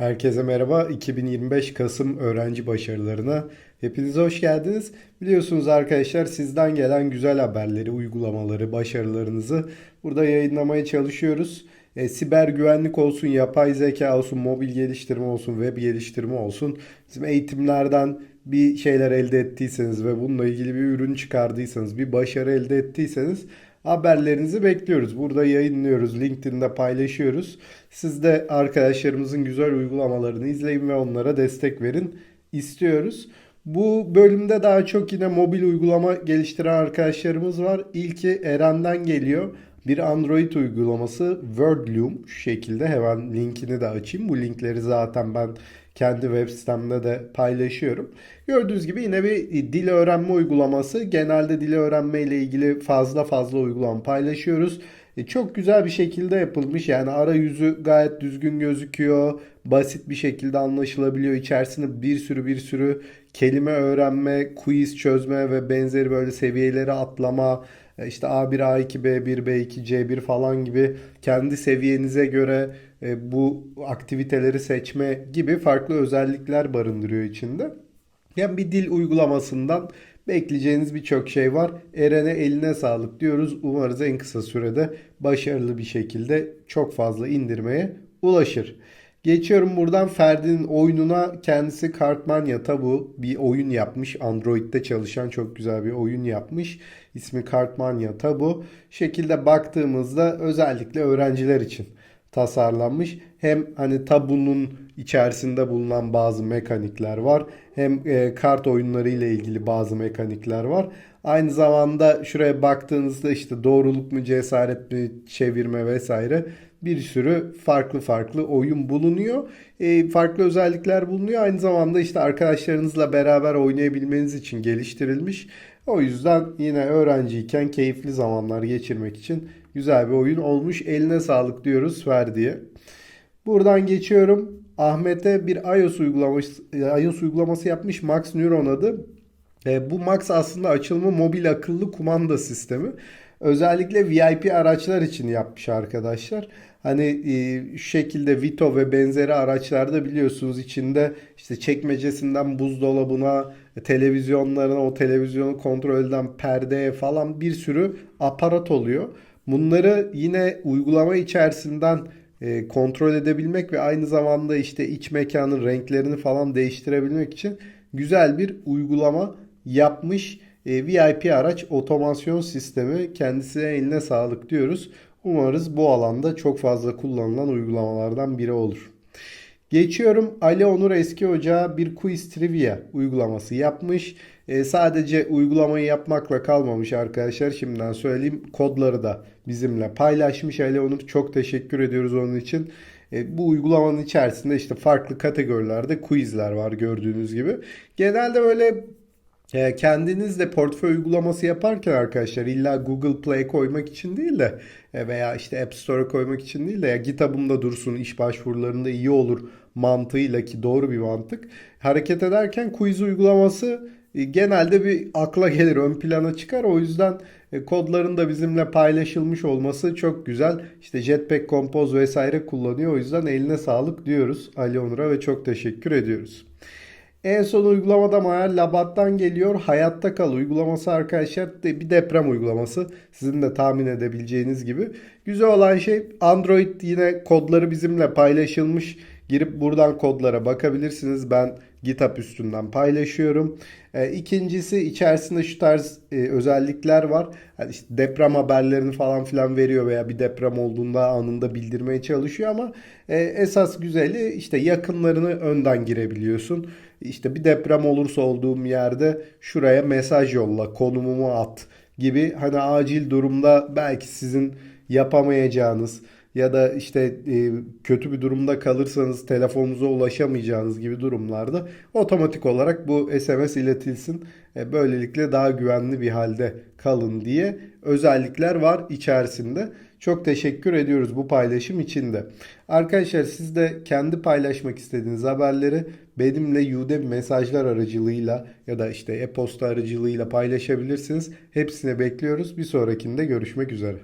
Herkese merhaba. 2025 Kasım öğrenci başarılarına hepiniz hoş geldiniz. Biliyorsunuz arkadaşlar sizden gelen güzel haberleri, uygulamaları, başarılarınızı burada yayınlamaya çalışıyoruz. E, siber güvenlik olsun, yapay zeka olsun, mobil geliştirme olsun, web geliştirme olsun. Bizim eğitimlerden bir şeyler elde ettiyseniz ve bununla ilgili bir ürün çıkardıysanız, bir başarı elde ettiyseniz haberlerinizi bekliyoruz. Burada yayınlıyoruz, LinkedIn'de paylaşıyoruz. Siz de arkadaşlarımızın güzel uygulamalarını izleyin ve onlara destek verin istiyoruz. Bu bölümde daha çok yine mobil uygulama geliştiren arkadaşlarımız var. İlki Eren'den geliyor. Bir Android uygulaması Wordloom şu şekilde hemen linkini de açayım. Bu linkleri zaten ben kendi web sitemde de paylaşıyorum. Gördüğünüz gibi yine bir dil öğrenme uygulaması. Genelde dil öğrenme ile ilgili fazla fazla uygulama paylaşıyoruz. E, Çok güzel bir şekilde yapılmış. Yani arayüzü gayet düzgün gözüküyor. Basit bir şekilde anlaşılabiliyor. İçerisinde bir sürü bir sürü kelime öğrenme, quiz çözme ve benzeri böyle seviyeleri atlama, işte A1, A2, B1, B2, C1 falan gibi kendi seviyenize göre e, bu aktiviteleri seçme gibi farklı özellikler barındırıyor içinde. Yani bir dil uygulamasından bekleyeceğiniz birçok şey var. Eren'e eline sağlık diyoruz. Umarız en kısa sürede başarılı bir şekilde çok fazla indirmeye ulaşır. Geçiyorum buradan Ferdi'nin oyununa. Kendisi Kartmania Tabu bir oyun yapmış. Android'de çalışan çok güzel bir oyun yapmış. İsmi Kartmania Tabu. Şekilde baktığımızda özellikle öğrenciler için tasarlanmış. Hem hani tabunun içerisinde bulunan bazı mekanikler var. Hem e, kart oyunları ile ilgili bazı mekanikler var. Aynı zamanda şuraya baktığınızda işte doğruluk mu cesaret mi çevirme vesaire bir sürü farklı farklı oyun bulunuyor. E, farklı özellikler bulunuyor. Aynı zamanda işte arkadaşlarınızla beraber oynayabilmeniz için geliştirilmiş. O yüzden yine öğrenciyken keyifli zamanlar geçirmek için güzel bir oyun olmuş. Eline sağlık diyoruz Ferdi'ye. Buradan geçiyorum. Ahmet'e bir iOS uygulaması, iOS uygulaması yapmış Max Neuron adı. E, bu Max aslında açılımı mobil akıllı kumanda sistemi. Özellikle VIP araçlar için yapmış arkadaşlar. Hani e, şu şekilde Vito ve benzeri araçlarda biliyorsunuz içinde işte çekmecesinden buzdolabına, televizyonlarına, o televizyonu kontrol eden perdeye falan bir sürü aparat oluyor. Bunları yine uygulama içerisinden e, kontrol edebilmek ve aynı zamanda işte iç mekanın renklerini falan değiştirebilmek için güzel bir uygulama yapmış. E, VIP araç otomasyon sistemi kendisine eline sağlık diyoruz. Umarız bu alanda çok fazla kullanılan uygulamalardan biri olur. Geçiyorum Ali Onur Eski Hoca bir quiz trivia uygulaması yapmış. E, sadece uygulamayı yapmakla kalmamış arkadaşlar. Şimdiden söyleyeyim kodları da bizimle paylaşmış Ali Onur. Çok teşekkür ediyoruz onun için. E, bu uygulamanın içerisinde işte farklı kategorilerde quizler var gördüğünüz gibi. Genelde böyle kendiniz de portföy uygulaması yaparken arkadaşlar illa Google Play koymak için değil de e, veya işte App Store'a koymak için değil de ya GitHub'ımda dursun iş başvurularında iyi olur mantığıyla ki doğru bir mantık. Hareket ederken quiz uygulaması e, genelde bir akla gelir, ön plana çıkar. O yüzden e, kodların da bizimle paylaşılmış olması çok güzel. İşte Jetpack Compose vesaire kullanıyor. O yüzden eline sağlık diyoruz Ali Onur'a ve çok teşekkür ediyoruz. En son uygulamada Maya Labat'tan geliyor. Hayatta Kal uygulaması arkadaşlar bir deprem uygulaması. Sizin de tahmin edebileceğiniz gibi. Güzel olan şey Android yine kodları bizimle paylaşılmış. Girip buradan kodlara bakabilirsiniz. Ben GitHub üstünden paylaşıyorum. E, ikincisi içerisinde şu tarz e, özellikler var. Yani işte deprem haberlerini falan filan veriyor veya bir deprem olduğunda anında bildirmeye çalışıyor ama e, esas güzeli işte yakınlarını önden girebiliyorsun. İşte bir deprem olursa olduğum yerde şuraya mesaj yolla, konumumu at gibi. Hani acil durumda belki sizin yapamayacağınız ya da işte e, kötü bir durumda kalırsanız telefonunuza ulaşamayacağınız gibi durumlarda otomatik olarak bu SMS iletilsin. E, böylelikle daha güvenli bir halde kalın diye özellikler var içerisinde. Çok teşekkür ediyoruz bu paylaşım için de. Arkadaşlar siz de kendi paylaşmak istediğiniz haberleri benimle Udemy mesajlar aracılığıyla ya da işte e-posta aracılığıyla paylaşabilirsiniz. Hepsine bekliyoruz. Bir sonrakinde görüşmek üzere.